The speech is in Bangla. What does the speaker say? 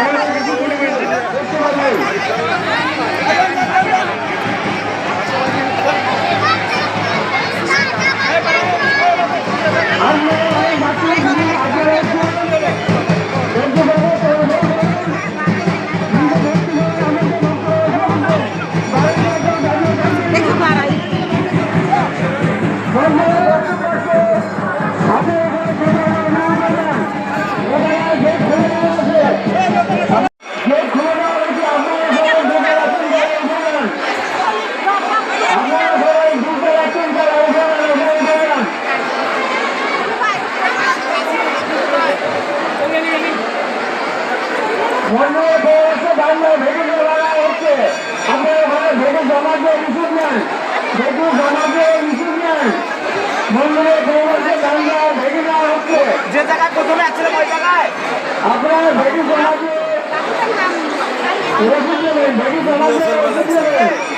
Thank you. মন্দিরে পৌঁছে বাংলা ভেটু বলা হচ্ছে। আপনার ওখানে ভেটু জমা দিয়ে রিসিভ নেন ভেটু জমা দিয়ে রিসিভ নেন মন্দিরে দেওয়া হচ্ছে। যে জায়গায় প্রথমে অ্যাক্সিডেন্ট ওই জায়গায়? আপনারা জমা দিয়ে রসিদ জমা দিয়ে নেবেন